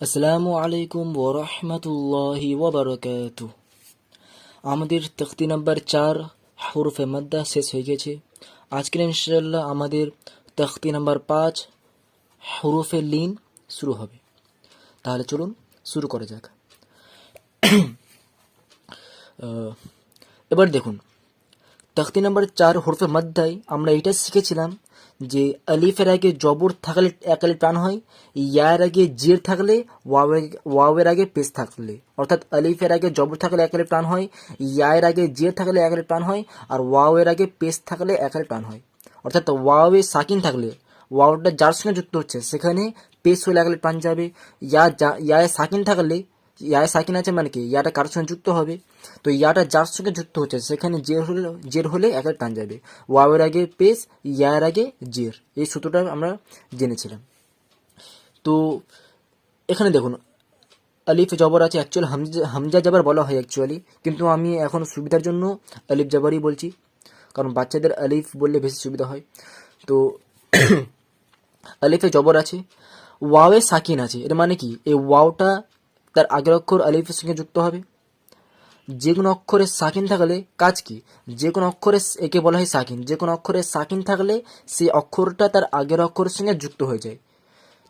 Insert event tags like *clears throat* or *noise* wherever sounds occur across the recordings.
আসসালামু আলাইকুম ওরহমতুল্লাহি ওবরকাত আমাদের তখতি নাম্বার চার হরফে মাদ্দা শেষ হয়ে গেছে। আজকের ইনশাল্লাহ আমাদের তখতি নাম্বার পাঁচ হরফে লিন শুরু হবে। তাহলে চলুন শুরু করা যাক। *clears throat* এবার দেখুন। তখতি নাম্বার চার হরফে মাদ্দায় আমরা এটা শিখেছিলাম যে আলিফের আগে জবর থাকলে একালে টান হয় ইয়ার আগে জির থাকলে, ওয়াওয়ে- ওয়াওয়ের আগে পেস থাকলে। অর্থাৎ আলিফের আগে জবর থাকলে একালে টান হয় ইয়ার আগে জির থাকলে একালে টান হয়, আর ওয়াওয়ের আগে পেস থাকলে একালে টান হয়। অর্থাৎ ওয়াওয়ে সাকিন থাকলে, ওয়াওটা যার সঙ্গে যুক্ত হচ্ছে, সেখানে পেস হলে একালে টান যাবে। ইয়া যা- ইয়ায় সাকিন থাকলে ইয়ায় সাকিন আছে মানে কি? ইয়াটা কারোর সঙ্গে যুক্ত হবে। তো ইয়াটা যার সঙ্গে যুক্ত হচ্ছে, সেখানে জের হলে জের হলে একের টান যাবে। ওয়াওয়ের আগে পেস, ইয়ার আগে জের। এই সূত্রটা আমরা জেনেছিলাম। তো এখানে দেখুন, আলিফ জবর আছে। অ্যাকচুয়াল হামজা হামজা জবর বলা হয় অ্যাকচুয়ালি কিন্তু আমি এখন সুবিধার জন্য আলিফ জবরই বলছি। কারণ বাচ্চাদের আলিফ বললে বেশি সুবিধা হয়। তো *coughs* আলিফে জবর আছে। ওয়াওয়ে সাকিন আছে। এর মানে কি? এই ওয়াওটা তার আগের অক্ষর আলিফের সঙ্গে যুক্ত হবে। যে কোনো অক্ষরে সাকিন থাকলে কাজ কি? যে কোনো অক্ষরে একে বলা হয় সাকিন। যে কোনো অক্ষরে সাকিন থাকলে সেই অক্ষরটা তার আগের অক্ষরের সঙ্গে যুক্ত হয়ে যায়।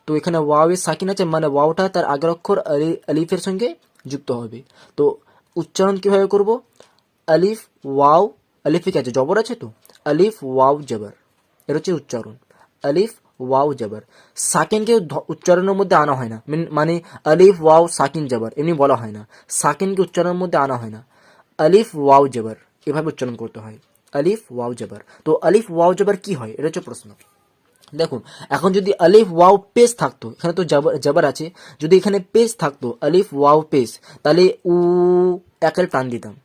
তো এখানে ওয়াওয়ে সাকিন আছে মানে ওয়াওটা তার আগের অক্ষর আলি- আলিফের সঙ্গে যুক্ত হবে। তো উচ্চারণ কীভাবে করব? আলিফ, ওয়াও আলিফে কি আছে, জবর আছে তো? আলিফ, ওয়াও, জবর। এর হচ্ছে উচ্চারণ। আলিফ ওয়াও জবর। সাকিনকে উচ্চারণের মধ্যে আনা হয় না। মানে আলিফ, ওয়াও, সাকিন, জবর। এমনি বলা হয় না। সাকিনকে উচ্চারণের মধ্যে আনা হয় না। আলিফ, ওয়াও, জবর। এভাবে উচ্চারণ করতে হয়। আলিফ, ওয়াও, জবর। তো আলিফ, ওয়াও, জবর কি হয়? এটা হচ্ছে প্রশ্ন। দেখুন, এখন যদি আলিফ, ওয়াও, পেস থাকতো, এখানে তো জবর জবর আছে। যদি এখানে পেস থাকতো, আলিফ, ওয়াও, পেস, তাহলে উ, একের টান দিতাম।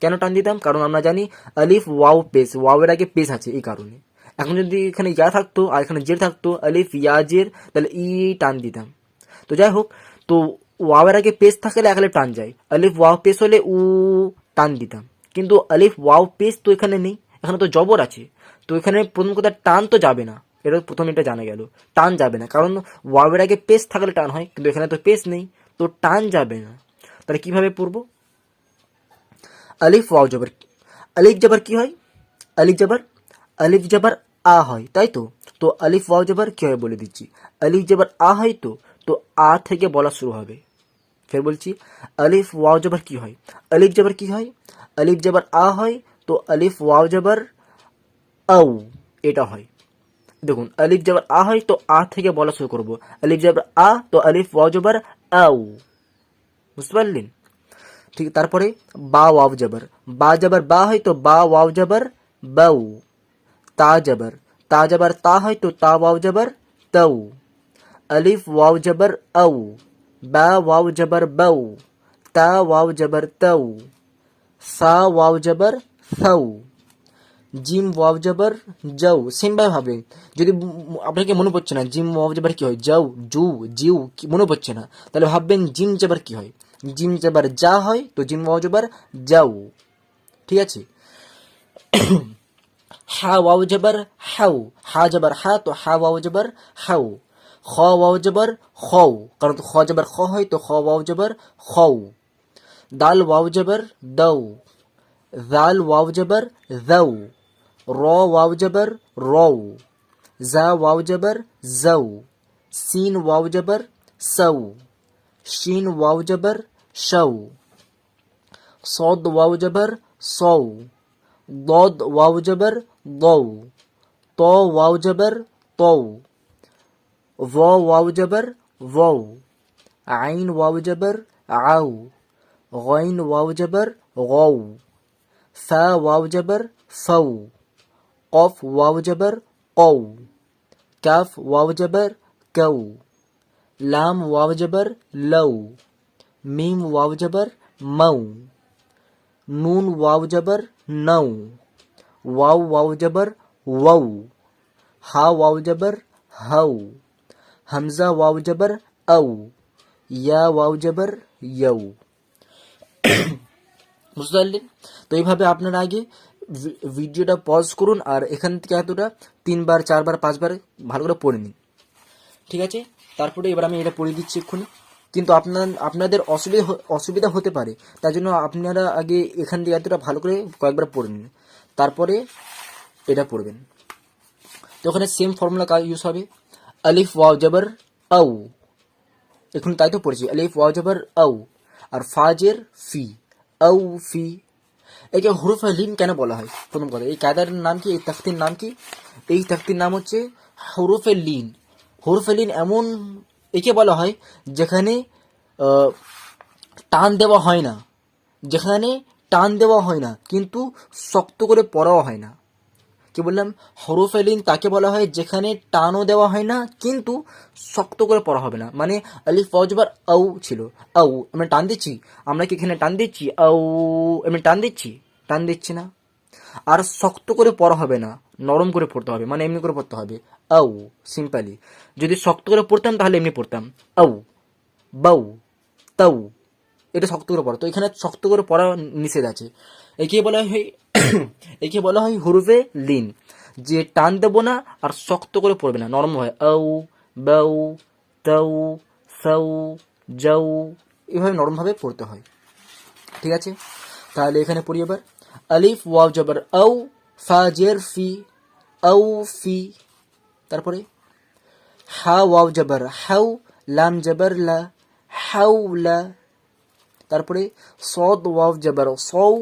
কেন টান দিতাম? কারণ আমরা জানি আলিফ, ওয়াও, পেস। ওয়াওয়ের আগে পেস আছে এই কারণে। এখন যদি এখানে ইয়া থাকতো আর এখানে জের থাকতো, আলিফ, ইয়া, জের, তাহলে ই টান দিতাম। তো যাই হোক, তো ওয়াওয়ের আগে পেস থাকলে একালে টান যায়, আলিফ ওয়াও পেস হলে উ টান দিতাম। কিন্তু আলিফ ওয়াও পেস তো এখানে নেই, এখানে তো জবর আছে। তো এখানে প্রথম কথা টান তো যাবে না, এটা প্রথম এটা জানা গেল, টান যাবে না। কারণ ওয়াওয়ের আগে পেস থাকলে টান হয়, কিন্তু এখানে তো পেস নেই, তো টান যাবে না। তাহলে কীভাবে পড়ব? আলিফ ওয়াও জবর, আলিফ জবর কি হয়? আলিফ জবর আলিফ জবর আ হয়, তাই তো? তো আলিফ ওয়াও জবর কি হয় বলে দিচ্ছি? আলিফ জবর আ হয় তো তো আ থেকে বলা শুরু হবে। ফের বলছি, আলিফ ওয়াও জবর কি হয়? আলিফ জবর কি হয়? আলিফ জবর আ হয়, তো আলিফ ওয়াও জবর আউ, এটা হয়। দেখুন, আলিফ জবর আ হয়, তো আ থেকে বলা শুরু করব। আলিফ জবর আ, তো আলিফ ওয়াও জবর আউ। বুঝতে পারলেন? ঠিক তারপরে বা ওয়াও জবর। বা জবর বা হয়, তো বা ওয়াও জবর বাউ। তা জবর তা জবর তা হয় তো তা ওয়াও জবর তাউ। আলিফ ওয়াও জবর আউ। বা ওয়াও জবর বাউ। তা ওয়াও জবর তাউ। সা ওয়াও জবর সাউ। জিম ওয়াও জবর যাও সেমভাবে ভাবে। যদি আপনাকে মনে পড়ছে না, জিম ওয়াও জবর কি হয়? যাও জু, জিউ মনে পড়ছে না, তাহলে ভাববেন জিম জবর কি হয়? জিম জবর যা হয় তো জিম ওয়াও জবর যাও ঠিক আছে? হা ওয়াও জবর হাউ হা জবর হা তো হা ওয়াও জবর হাউ খ ওয়াও জবর খৌ কারণ তো খ জবর খ হয় তো খ ওয়াও জবর খৌ দাল ওয়াও জবর দৌ ذال واو جبر ذو را واو جبر رو زا واو جبر زو سين واو جبر سو شين واو جبر شو صاد واو جبر صو ضاد واو جبر ضو طا واو جبر طو ظا واو جبر ظو عين واو جبر عو غين واو جبر غو فا واو جبر فو قف واو جبر قو كاف واو جبر كو لام واو جبر لو ميم واو جبر مو نون واو جبر नौ वाव वाव जबर, वऊ. हा वाव जबर, हऊ. हमजा वाव जबर, औ. ইয়া ওয়াও জবর ইয়াউ বুঝতে পারলেন? তো এইভাবে আপনারা আগে ভিডিওটা পজ করুন আর এখান থেকে এতটা তিনবার, চারবার, পাঁচবার ভালো করে পড়ে নিন। ঠিক আছে? তারপরে এবার আমি এটা পড়ে দিচ্ছি এক্ষুনি। কিন্তু আপনার, আপনাদের অসুবিধা অসুবিধা হতে পারে। তার জন্য আপনারা আগে এখান থেকে এতটা ভালো করে কয়েকবার পড়ে নিন। তারপরে এটা পড়বেন। তো ওখানে সেম ফর্মুলা ইউজ হবে? আলিফ ওয়াও জবর আউ এখন তাই তো পড়েছি। আলিফ ওয়াও জবর আউ আর ফাজের ফি আউ ফি একে হুরুফে লিন কেন বলা হয়? প্রথম কথা, এই কায়দার নাম কি, এই তাখতির নাম কি? এই তাখতির নাম হচ্ছে হরুফে লিন হরুফে লিন এমন একে বলা হয় যেখানে টান দেওয়া হয় না। যেখানে টান দেওয়া হয় না, কিন্তু শক্ত করে পড়াও হয় না। কি বললাম? হরফে লিন তাকে বলা হয় যেখানে টানও দেওয়া হয় না, কিন্তু শক্ত করে পড়া হবে না। মানে আলিফ ফজবার আউ ছিল। আউ, আমরা টান দিচ্ছি। আমরা কি এখানে টান দিচ্ছি? আউ আমি টান দিচ্ছি? টান দিচ্ছি না। আর শক্ত করে পড়া হবে না, নরম করে পড়তে হবে মানে এমনি করে পড়তে হবে। আউ, সিম্পলি। যদি শক্ত করে পড়তাম তাহলে এমনি পড়তাম। আউ, বাউ, তাউ, এটা শক্ত করে পড়া। তো এখানে শক্ত করে পড়া নিষেধ আছে। একে বলা হয়, *coughs* একে বলা হয় হুরুফে লিন, যে টান দেবো না আর শক্ত করে পড়বে না, নরম হয়। আউ, বাউ, তাউ, সাউ, যাউ, এভাবে নরমভাবে পড়তে হয়। ঠিক আছে? তাহলে এখানে পড়ি এবার। আলিফ ওয়াও জবর আউ ফা জের ফি আউ ফি তারপরে হা ওয়াও জবর হাউ লাম জবর লা হাউলা তারপরে সদ ওয়াও জবর সৌ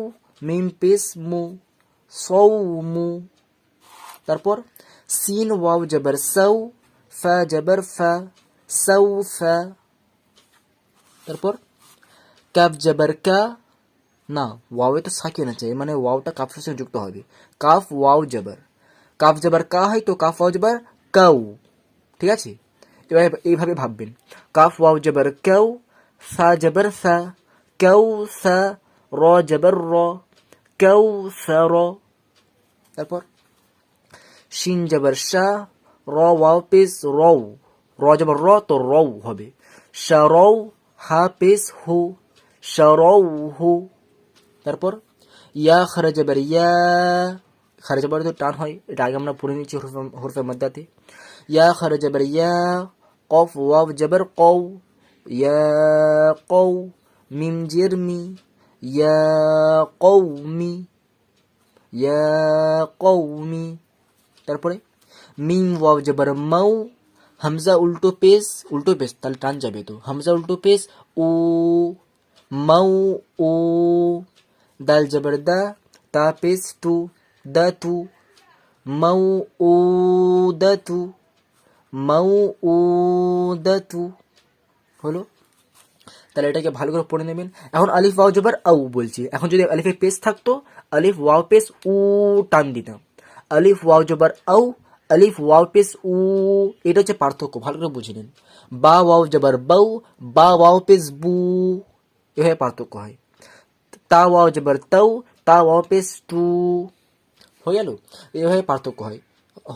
মিম পেস মু সৌ মু তারপর সিন ওয়াও জবর সৌ ফা জবর ফা সৌ ফা তারপর কাফ জবর কা না তো সাকিন আছে এর মানে ওয়াওটা কাফের সঙ্গে যুক্ত হবে। কাফ, ওয়াও, জবর। কাফ, জবর কা হয় তো কাফ, ওয়াও, জবর কাউ। ঠিক আছে? এবার এইভাবে ভাববেন। কাফ, ওয়াও, জবর কাউ, সা, জবর সা, কাউ, সা, র, জবর র, কাউ, সা, র। তারপর, শিন, জবর শাহ র, ওয়াও, পেস রৌ র, জবর র, তো রৌ হবে। শারৌ হা, পেস, হু। শারৌ হু। তারপর, ইয়া খারা জবর ইয়া খারা জবর তো টান হয়, এটা আগে আমরা পড়ে নিচ্ছি হরফে হরফে মধ্যাতে ইয়া খারা জবর ইয়া কফ ওয়াও জবর কৌ ইয়া কৌ মিম জের মি, ইয়া কৌমি ইয়া কৌমি তারপরে, মিম ওয়াও জবর মাউ হামজা উল্টো পেস উল্টো পেস, তাহলে টান যাবে তো। হামজা উল্টো পেস, উ মাউ উ দাল জবর দা তা পেস টু দা তু মাউ উ দা তু মাউ উ দা তু হলো তাহলে এটাকে ভালো করে পড়ে নেবেন। এখন আলিফ ওয়াও জবর আউ বলছি। এখন যদি আলিফের পেস থাকতো, আলিফ ওয়াও পেস উ টান দিতাম। আলিফ ওয়াও জবর আউ, আলিফ ওয়াও পেস উ, এটা হচ্ছে পার্থক্য। ভালো করে বুঝে নিন। বা ওয়াও জবর বাউ, বা ওয়াও পেস বু, এভাবে পার্থক্য হয়। তা ওয়াও জবর তাউ তা ওয়াও পেস টু হয়ে গেল এভাবে পার্থক্য হয়।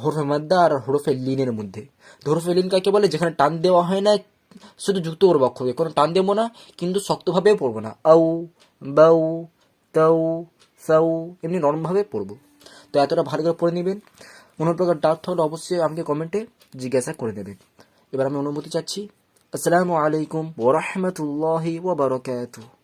হরফে মাদ্দা আর হরফে লিনের মধ্যে। হরফে লিন কাকে বলে? যেখানে টান দেওয়া হয় না, শুধু যুক্ত করব অক্ষরকে কোনো টান দেবো না, কিন্তু শক্তভাবে পড়ব না। আউ, বাউ, তাউ, সাউ, এমনি নরমভাবে পড়ব। তো এতটা ভালো করে পড়ে নেবেন। কোনো প্রকার ডাউট থাকলে অবশ্যই আমাকে কমেন্টে জিজ্ঞাসা করে নেবেন। এবার আমি অনুমতি চাচ্ছি। আসসালামু আলাইকুম ওরহমতুল্লাহি ওবরাকাতুহ